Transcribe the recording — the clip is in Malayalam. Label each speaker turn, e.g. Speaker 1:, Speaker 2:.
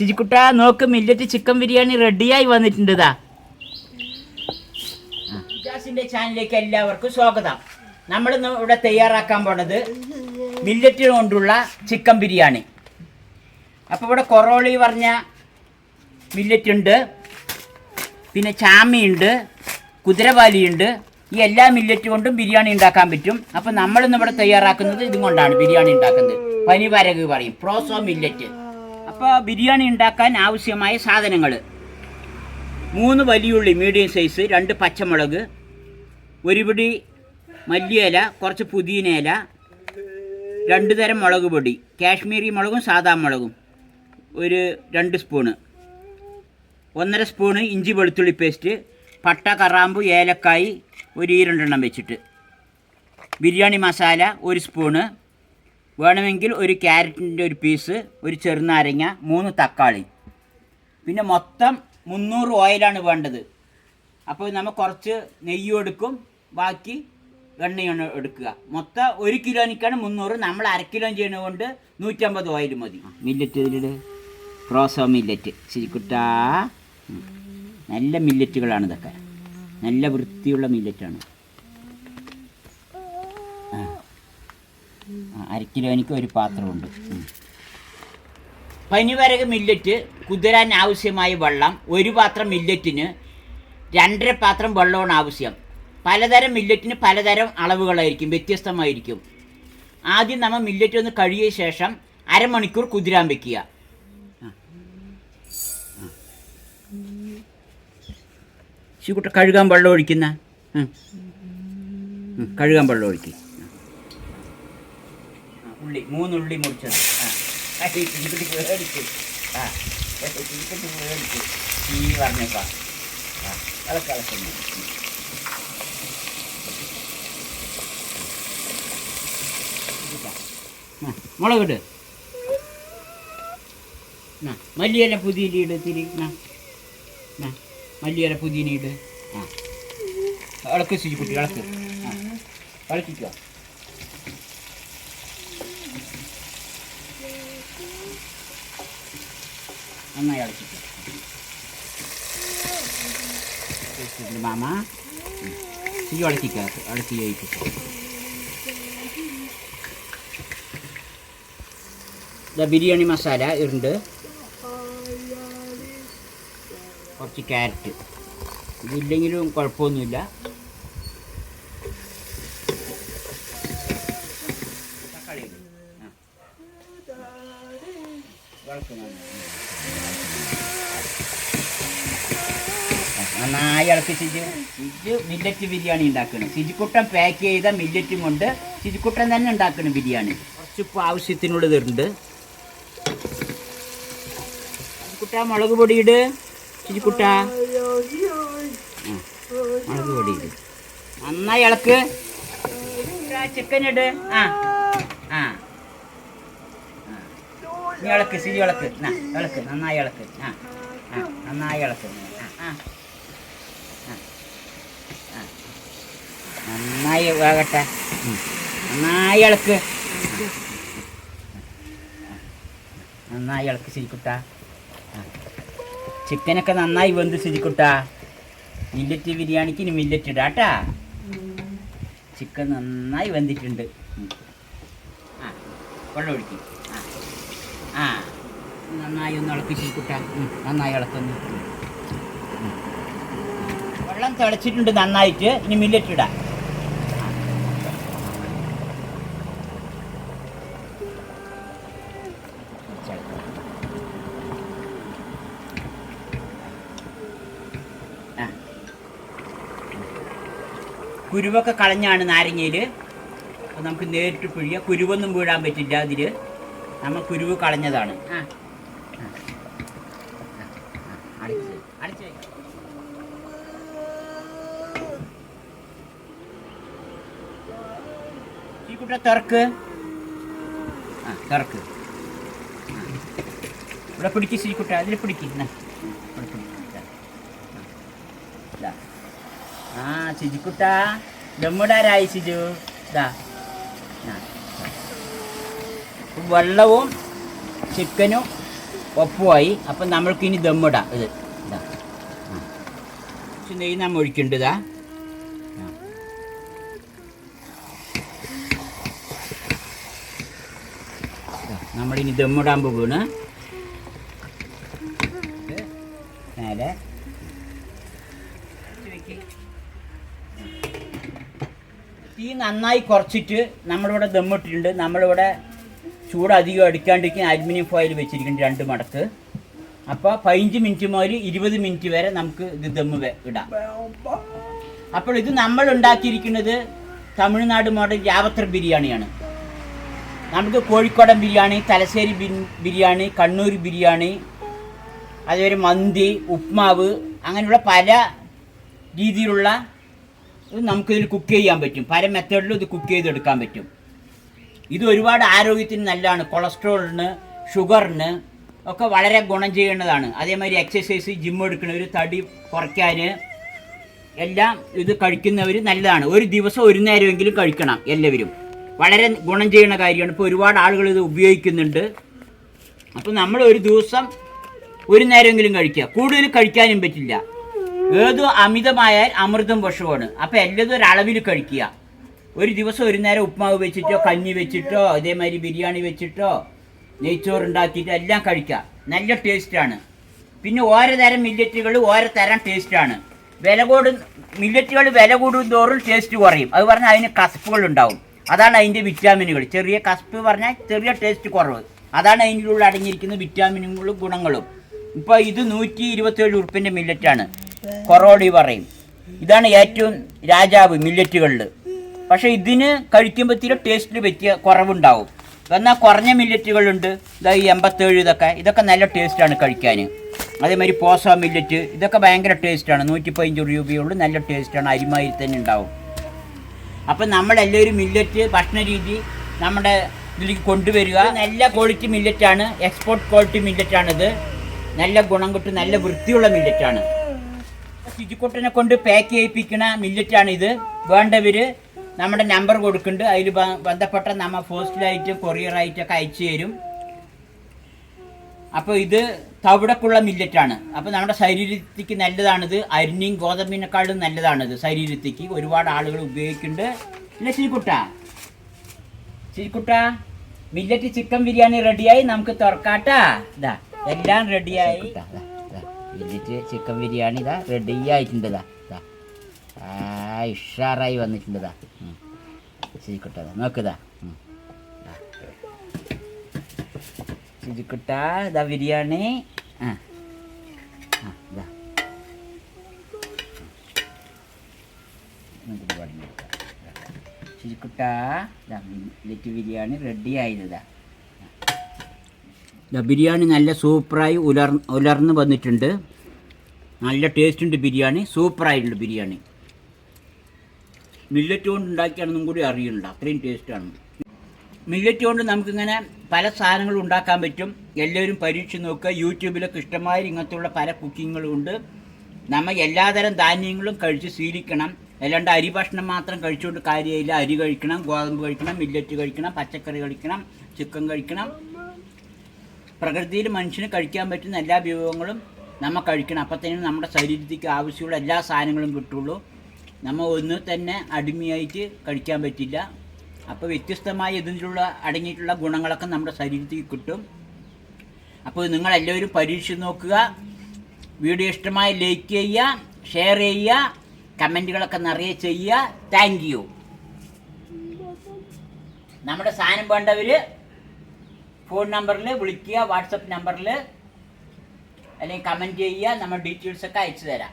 Speaker 1: ശിജിക്കുട്ട നോക്ക് മില്ലറ്റ് ചിക്കൻ ബിരിയാണി റെഡിയായി വന്നിട്ടുണ്ട് ഇതാ ജാസിന്റെ ചാനലിലേക്ക് എല്ലാവർക്കും സ്വാഗതം. നമ്മൾ ഇന്ന് ഇവിടെ തയ്യാറാക്കാൻ പോണത് മില്ലറ്റ് കൊണ്ടുള്ള ചിക്കൻ ബിരിയാണി. അപ്പോൾ ഇവിടെ കൊറോളി പറഞ്ഞ മില്ലറ്റ് ഉണ്ട് പിന്നെ ചാമിയുണ്ട് കുതിരവാലിയുണ്ട് ഈ എല്ലാ മില്ലറ്റ് കൊണ്ടും ബിരിയാണി ഉണ്ടാക്കാൻ പറ്റും. അപ്പോൾ നമ്മളിന്ന് ഇവിടെ തയ്യാറാക്കുന്നത് ഇതും കൊണ്ടാണ് ബിരിയാണി ഉണ്ടാക്കുന്നത്. പനിവരക് പറയും. പ്രോസോ മില്ലറ്റ് ബിരിയാണി ഉണ്ടാക്കാൻ ആവശ്യമായ സാധനങ്ങൾ മൂന്ന് വലിയുള്ളി മീഡിയം സൈസ് രണ്ട് പച്ചമുളക് ഒരു പിടി മല്ലിയില കുറച്ച് പുതിനയില രണ്ട് തരം മുളക് പൊടി കാശ്മീരി മുളകും സാദാ മുളകും ഒരു രണ്ട് സ്പൂണ്. ഒന്നര സ്പൂണ് ഇഞ്ചി വെളുത്തുള്ളി പേസ്റ്റ് പട്ട കറാമ്പ് ഏലക്കായി ഒരു ഈരണ്ടെണ്ണം വെച്ചിട്ട്. ബിരിയാണി മസാല ഒരു സ്പൂണ്. വേണമെങ്കിൽ ഒരു ക്യാരറ്റിന്റെ ഒരു പീസ് ഒരു ചെറുനാരങ്ങ മൂന്ന് തക്കാളി. പിന്നെ മൊത്തം മുന്നൂറ് ഓയിലാണ് വേണ്ടത്. അപ്പോൾ നമ്മൾ കുറച്ച് നെയ്യും എടുക്കും ബാക്കി എണ്ണയാണ് എടുക്കുക. മൊത്തം ഒരു കിലോനിക്കാണ് മുന്നൂറ് നമ്മൾ അര കിലോ ചെയ്യുന്നത് കൊണ്ട് നൂറ്റമ്പത് ഓയിൽ മതി. മില്ലറ്റ് ഇതിലിട്. പ്രോസോ മില്ലറ്റ് ശരിക്കുട്ടാ നല്ല മില്ലറ്റുകളാണ് ഇതൊക്കെ. നല്ല വൃത്തിയുള്ള മില്ലറ്റാണ് ആ, അര കിലോനിക്ക് ഒരു പാത്രമുണ്ട്. പനിവരക മില്ലറ്റ് കുതിരാൻ ആവശ്യമായ വെള്ളം ഒരു പാത്രം മില്ലറ്റിന് രണ്ടര പാത്രം വെള്ളമാണ് ആവശ്യം. പലതരം മില്ലറ്റിന് പലതരം അളവുകളായിരിക്കും വ്യത്യസ്തമായിരിക്കും. ആദ്യം നമ്മൾ മില്ലറ്റ് ഒന്ന് കഴുകിയ ശേഷം അരമണിക്കൂർ കുതിരാൻ വെക്കുക. കഴുകാൻ വെള്ളം ഒഴിക്കുന്ന? കഴുകാൻ വെള്ളം ഒഴിക്കുക ഉള്ളി മൂന്ന് ഉള്ളി മുറിച്ചത്. ആ. ഇതിപ്പിടി മേടിച്ചു ആ. ഇതിപ്പിടി മേടിച്ചു ഈ പറഞ്ഞേപ്പാ ആ അതൊക്കെ മുളകിട് ആ മല്ലിയില പുതിയ ഇട് തിരി മല്ലിയില പുതിയ ഇട്. ആ. ഇളക്ക് കുട്ടി ഇളക്ക് ആ ഇളക്കിക്കോ നന്നായി ശരി, മാമ. തീ ഇളക്കിക്കോ അടച്ച് ചോദിക്കോ ഇതാ ബിരിയാണി മസാല ഉണ്ട് കുറച്ച് ക്യാരറ്റ്. ഇതില്ലെങ്കിലും കുഴപ്പമൊന്നുമില്ല. തക്കാളി ഇട്. ആ. ഇളക്ക് നന്നായി. ഇളക്കി സിജു സിജു മില്ലറ്റ് ബിരിയാണി ഉണ്ടാക്കണം. സിജിക്കുട്ടൻ പാക്ക് ചെയ്ത മില്ലറ്റും കൊണ്ട് സിജിക്കുട്ടൻ തന്നെ ഉണ്ടാക്കണം ബിരിയാണി. കുറച്ച് ഇപ്പോൾ ആവശ്യത്തിനുള്ളത് ഉണ്ട് കുട്ട മുളക് പൊടിയിട് സിജുക്കുട്ട സിജിക്കുട്ട മുളക് പൊടിയിട് നന്നായി ഇളക്ക്. ചിക്കൻ ഇട്. ആ ആ. നീ ഇളക്ക് സിജി ഇളക്ക്. ഇളക്ക് നന്നായി ഇളക്ക്. ആ ആ നന്നായി ഇളക്ക്. ആ. നന്നായി വേകട്ടെ. നന്നായി ഇളക്ക്. നന്നായി ഇളക്ക് ശരിക്കുട്ട. ചിക്കനൊക്കെ നന്നായി വെന്ത് ശരിക്കുട്ട. മില്ലറ്റ് ബിരിയാണിക്ക് ഇനി മില്ലറ്റ് ഇടാട്ടാ ചിക്കൻ നന്നായി വെന്തിട്ടുണ്ട്. ആ വെള്ളം ഒഴിക്കും. ആ. നന്നായി ഒന്ന് ഇളക്കിച്ച് കുട്ടാ. നന്നായി ഇളക്കുന്നു. വെള്ളം തിളച്ചിട്ടുണ്ട് നന്നായിട്ട്. ഇനി മില്ലറ്റ്. കുരുവൊക്കെ കളഞ്ഞാണ് നാരങ്ങയിൽ അപ്പോൾ നമുക്ക് നേരിട്ട് പിഴിയാം കുരുവൊന്നും വീഴാൻ പറ്റില്ല അതിൽ നമ്മൾ കുരുവ് കളഞ്ഞതാണ്. ഈ കുട്ട തുറക്ക് ആ തുറക്ക്. ഇവിടെ പിടിക്ക് ശ്രീക്കുട്ട അതിൽ പിടിക്ക് എന്നാ. ഇവിടെ പിടിക്ക്. ഇതാ. ഇതാ. ആ ശിജിക്കുട്ട ദമ്മിടാരായി ശിജു ഇതാ ആ. വെള്ളവും ചിക്കനും ഒപ്പുമായി അപ്പം നമ്മൾക്കിനി ദമ്മിടാം ഇത് ഇതാ. കുറച്ച് നെയ്യ് നമ്മൾ ഒഴിക്കേണ്ടത് നമ്മളിനി ദമ്മിടാൻ പോകുന്നു നേരെ. തീ നന്നായി കുറച്ചിട്ട് നമ്മളിവിടെ ദമ്മിട്ടിട്ടുണ്ട് നമ്മളിവിടെ ചൂട് അധികം അടിക്കാണ്ടിരിക്കാൻ അലുമിനിയം ഫോയിൽ വെച്ചിരിക്കുന്നുണ്ട് രണ്ട് മടക്ക്. അപ്പോൾ പതിനഞ്ച് മിനിറ്റ് മുതൽ ഇരുപത് മിനിറ്റ് വരെ നമുക്ക് ഇത് ദമ്മ് ഇടാം. അപ്പോൾ ഇത് നമ്മൾ ഉണ്ടാക്കിയിരിക്കുന്നത് തമിഴ്നാട് മോഡൽ ജാവത്ര ബിരിയാണിയാണ്. നമുക്ക് കോഴിക്കോടൻ ബിരിയാണി തലശ്ശേരി ബിരിയാണി കണ്ണൂർ ബിരിയാണി അതുപോലെ മന്തി ഉപ്മാവ് അങ്ങനെയുള്ള പല രീതിയിലുള്ള നമുക്കിതിൽ കുക്ക് ചെയ്യാൻ പറ്റും. പല മെത്തേഡിലും ഇത് കുക്ക് ചെയ്തെടുക്കാൻ പറ്റും. ഇത് ഒരുപാട് ആരോഗ്യത്തിന് നല്ലതാണ്. കൊളസ്ട്രോളിന് ഷുഗറിന് ഒക്കെ വളരെ ഗുണം ചെയ്യുന്നതാണ്. അതേമാതിരി എക്സസൈസ് ജിം എടുക്കുന്നവർ തടി കുറയ്ക്കാൻ എല്ലാം ഇത് കഴിക്കുന്നവർ നല്ലതാണ്. ഒരു ദിവസം ഒരു നേരമെങ്കിലും കഴിക്കണം എല്ലാവരും. വളരെ ഗുണം ചെയ്യുന്ന കാര്യമാണ്. ഇപ്പോൾ ഒരുപാട് ആളുകൾ ഇത് ഉപയോഗിക്കുന്നുണ്ട്. അപ്പോൾ നമ്മൾ ഒരു ദിവസം ഒരു നേരമെങ്കിലും കഴിക്കുക. കൂടുതൽ കഴിക്കാനും പറ്റില്ല. ഏതോ അമിതമായാൽ അമൃതം വിഷമാണ് അപ്പോൾ എല്ലതും ഒരളവിൽ കഴിക്കുക. ഒരു ദിവസം ഒരു നേരം ഉപ്മാവ് വെച്ചിട്ടോ കഞ്ഞി വെച്ചിട്ടോ അതേമാതിരി ബിരിയാണി വെച്ചിട്ടോ നെയ്ച്ചോറ് ഉണ്ടാക്കിയിട്ട് എല്ലാം കഴിക്കാം. നല്ല ടേസ്റ്റാണ് പിന്നെ ഓരോ തരം മില്ലറ്റുകൾ ഓരോ തരം ടേസ്റ്റാണ് വില കൂടും മില്ലറ്റുകൾ വില കൂടും തോറും ടേസ്റ്റ് കുറയും. അത് പറഞ്ഞാൽ അതിന് കസപ്പുകൾ ഉണ്ടാവും. അതാണ് അതിന്റെ വിറ്റാമിനുകൾ ചെറിയ കസപ്പ് പറഞ്ഞാൽ ചെറിയ ടേസ്റ്റ് കുറവ്. അതാണ് അതിന്റെ അടങ്ങിയിരിക്കുന്ന വിറ്റാമിനുകളും ഗുണങ്ങളും. ഇപ്പോൾ ഇത് നൂറ്റി ഇരുപത്തേഴ് ഉറുപ്പിന്റെ മില്ലറ്റാണ് കൊറോളി പറയും. ഇതാണ് ഏറ്റവും രാജാവ് മില്ലറ്റുകളിൽ പക്ഷേ ഇതിന് കഴിക്കുമ്പോൾ തീരെ ടേസ്റ്റിൽ പറ്റിയ കുറവുണ്ടാവും. എന്നാൽ കുറഞ്ഞ മില്ലറ്റുകളുണ്ട് ഇതാ ഈ എൺപത്തേഴ് ഇതൊക്കെ. ഇതൊക്കെ നല്ല ടേസ്റ്റാണ് കഴിക്കാൻ അതേമാതിരി പോസ മില്ലറ്റ് ഇതൊക്കെ ഭയങ്കര ടേസ്റ്റാണ് നൂറ്റി പതിനഞ്ച് രൂപയുള്ളൂ നല്ല ടേസ്റ്റാണ് അരിമാതിരി തന്നെ ഉണ്ടാവും. അപ്പം നമ്മളെല്ലാവരും മില്ലറ്റ് ഭക്ഷണ രീതി നമ്മുടെ ഇതിലേക്ക് കൊണ്ടുവരിക. നല്ല ക്വാളിറ്റി മില്ലറ്റാണ് എക്സ്പോർട്ട് ക്വാളിറ്റി മില്ലറ്റാണിത് നല്ല ഗുണം കിട്ടും. നല്ല വൃത്തിയുള്ള മില്ലറ്റാണ് ശുചിക്കുട്ടനെ കൊണ്ട് പാക്ക് ചെയ്യിപ്പിക്കുന്ന മില്ലറ്റാണിത് വേണ്ടവർ നമ്മുടെ നമ്പർ കൊടുക്കുന്നുണ്ട്. അതിൽ ബന്ധപ്പെട്ട നമ്മ പോസ്റ്റിലായിട്ടും കൊറിയറായിട്ടൊക്കെ അയച്ചു തരും. അപ്പോൾ ഇത് തവിടക്കുള്ള മില്ലറ്റാണ്. അപ്പോൾ നമ്മുടെ ശരീരത്തിക്ക് നല്ലതാണിത്. അരിഞ്ഞും ഗോതമ്പിനെക്കാളും നല്ലതാണിത് ശരീരത്തിക്ക്. ഒരുപാട് ആളുകൾ ഉപയോഗിക്കുന്നുണ്ട്. പിന്നെ ശ്രീകുട്ട. ശ്രീകുട്ട മില്ലറ്റ് ചിക്കൻ ബിരിയാണി റെഡിയായി. നമുക്ക് തുറക്കാട്ടാ. ഇതാ എല്ലാം റെഡിയായി. മില്ലറ്റ് ചിക്കൻ ബിരിയാണി ഇതാ റെഡി ആയിട്ടുണ്ട് ഇതാ ഇതാ ആ ഉഷാറായി വന്നിട്ടുണ്ട് ഇതാ ഇതാ നോക്കിതാ ചിരിക്കുട്ട ഇതാ ബിരിയാണി. ആ. ബിരിയാണി റെഡി ആയതാ ബിരിയാണി നല്ല സൂപ്പറായി ഉലർ ഉലർന്ന് വന്നിട്ടുണ്ട്. നല്ല ടേസ്റ്റ് ഉണ്ട് ബിരിയാണി. സൂപ്പറായിട്ടുണ്ട് ബിരിയാണി. മില്ലറ്റ് കൊണ്ട് ഉണ്ടാക്കിയാണെന്നും കൂടി അറിയുന്നുണ്ട്. അത്രയും ടേസ്റ്റാണ് മില്ലറ്റ് കൊണ്ട് നമുക്കിങ്ങനെ പല സാധനങ്ങളും ഉണ്ടാക്കാൻ പറ്റും. എല്ലാവരും പരീക്ഷിച്ച് നോക്കുക. യൂട്യൂബിലൊക്കെ ഇഷ്ടമായ ഇങ്ങനത്തെയുള്ള പല കുക്കിങ്ങുകളും ഉണ്ട്. നമ്മൾ എല്ലാതരം ധാന്യങ്ങളും കഴിച്ച് ശീലിക്കണം. അല്ലാണ്ട് അരി ഭക്ഷണം മാത്രം കഴിച്ചുകൊണ്ട് കാര്യമില്ല. അരി കഴിക്കണം ഗോതമ്പ് കഴിക്കണം മില്ലറ്റ് കഴിക്കണം പച്ചക്കറി കഴിക്കണം ചിക്കൻ കഴിക്കണം. പ്രകൃതിയിൽ മനുഷ്യന് കഴിക്കാൻ പറ്റുന്ന എല്ലാ വിഭവങ്ങളും നമ്മൾ കഴിക്കണം. അപ്പത്തേനും നമ്മുടെ ശരീരത്തിക്ക് ആവശ്യമുള്ള എല്ലാ സാധനങ്ങളും കിട്ടുള്ളൂ. നമ്മൾ ഒന്ന് തന്നെ അടിമയായിട്ട് കഴിക്കാൻ പറ്റില്ല. അപ്പോൾ വ്യത്യസ്തമായ ഇതിലുള്ള അടങ്ങിയിട്ടുള്ള ഗുണങ്ങളൊക്കെ നമ്മുടെ ശരീരത്തിൽ കിട്ടും. അപ്പോൾ നിങ്ങളെല്ലാവരും പരീക്ഷിച്ച് നോക്കുക. വീഡിയോ ഇഷ്ടമായി ലൈക്ക് ചെയ്യുക ഷെയർ ചെയ്യുക കമന്റുകളൊക്കെ നിറയെ ചെയ്യുക. താങ്ക് യു നമ്മുടെ സാധനം വേണ്ടവർ ഫോൺ നമ്പറിൽ വിളിക്കുക വാട്സപ്പ് നമ്പറിൽ അല്ലെങ്കിൽ കമന്റ് ചെയ്യുക നമ്മൾ ഡീറ്റെയിൽസൊക്കെ അയച്ചു തരാം